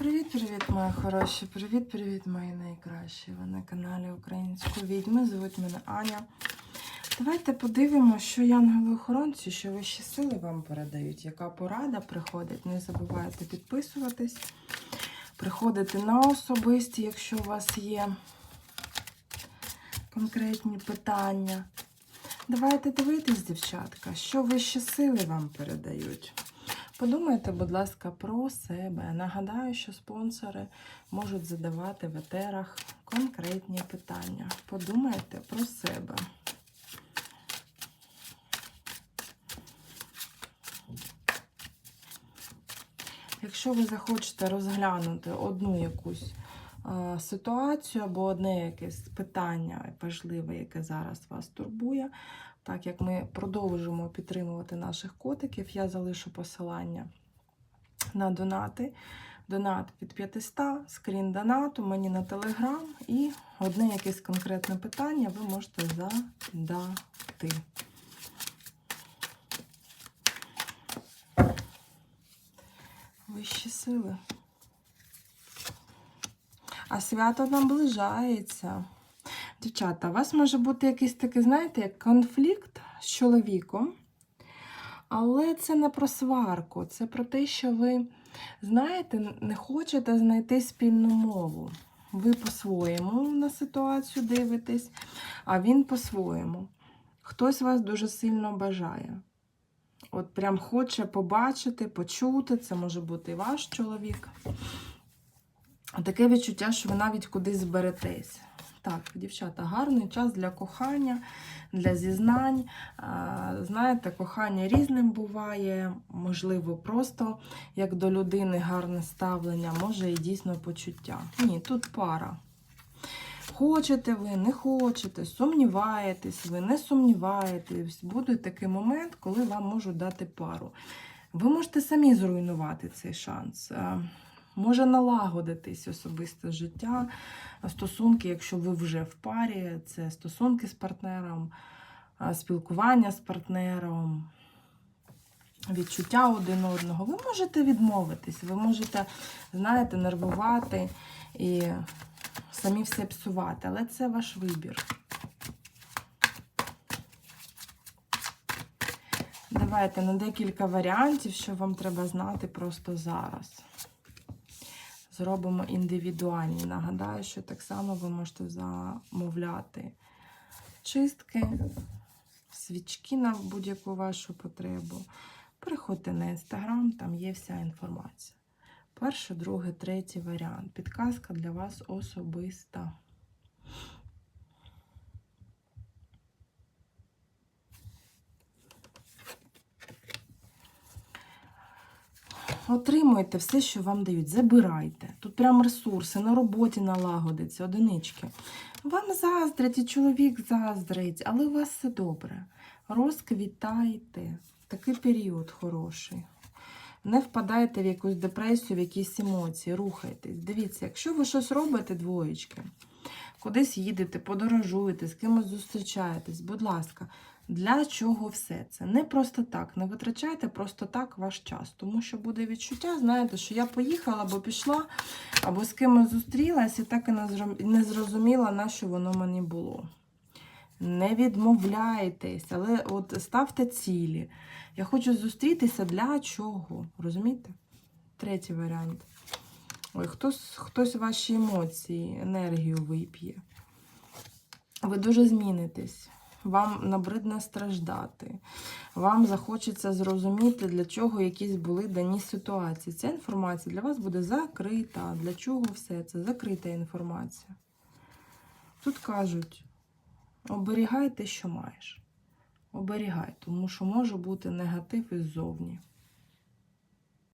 Привіт-привіт, мої хороші! Привіт-привіт, мої найкращі! Ви на каналі Української відьми. Звуть мене Аня. Давайте подивимося, що янголи-охоронці, що вищі сили вам передають, яка порада приходить. Не забувайте підписуватись, приходити на особисті, якщо у вас є конкретні питання. Давайте дивитись, дівчатка, що вищі сили вам передають. Подумайте, будь ласка, про себе. Нагадаю, що спонсори можуть задавати в етерах конкретні питання. Подумайте про себе. Якщо ви захочете розглянути одну якусь ситуацію або одне якесь питання важливе, яке зараз вас турбує, так як ми продовжуємо підтримувати наших котиків, я залишу посилання на донати. Донат від 500, скрін донату, мені на телеграм і одне якесь конкретне питання ви можете задати. Вищі сили. А свято наближається. Дівчата, у вас може бути якийсь такий, знаєте, як конфлікт з чоловіком. Але це не про сварку, це про те, що ви, знаєте, не хочете знайти спільну мову. Ви по-своєму на ситуацію дивитесь, а він по-своєму. Хтось вас дуже сильно бажає. От прям хоче побачити, почути, це може бути і ваш чоловік. Таке відчуття, що ви навіть кудись зберетесь. Так, дівчата, гарний час для кохання, для зізнань. Знаєте, кохання різним буває, можливо, просто як до людини гарне ставлення, може і дійсно почуття. Ні, тут пара. Хочете ви, не хочете, сумніваєтесь, ви не сумніваєтесь. Буде такий момент, коли вам можуть дати пару. Ви можете самі зруйнувати цей шанс. Може налагодитись особисте життя, стосунки, якщо ви вже в парі, це стосунки з партнером, спілкування з партнером, відчуття один одного. Ви можете відмовитись, ви можете, знаєте, нервувати і самі все псувати, але це ваш вибір. Давайте на декілька варіантів, що вам треба знати просто зараз. Зробимо індивідуальні. Нагадаю, що так само ви можете замовляти чистки, свічки на будь-яку вашу потребу. Приходьте на інстаграм, там є вся інформація. Перший, другий, третій варіант. Підказка для вас особиста. Отримуйте все, що вам дають. Забирайте. Тут прям ресурси, на роботі налагодиться, одинички. Вам заздрять, і чоловік заздрить, але у вас все добре. Розквітайте. Такий період хороший. Не впадайте в якусь депресію, в якісь емоції, рухайтесь. Дивіться, якщо ви щось робите, двоєчки, кудись їдете, подорожуєте, з кимось зустрічаєтесь, будь ласка, для чого все це? Не просто так, не витрачайте просто так ваш час, тому що буде відчуття, знаєте, що я поїхала або пішла, або з кимось зустрілась і так і не зрозуміла, на що воно мені було. Не відмовляйтесь, але от ставте цілі. Я хочу зустрітися для чого? Розумієте? Третій варіант. Ой, хтось, хтось ваші емоції, енергію вип'є. Ви дуже змінитесь. Вам набридне страждати. Вам захочеться зрозуміти, для чого якісь були дані ситуації. Ця інформація для вас буде закрита. Для чого все це? Закрита інформація. Тут кажуть, оберігай те, що маєш. Оберігай, тому що може бути негатив іззовні.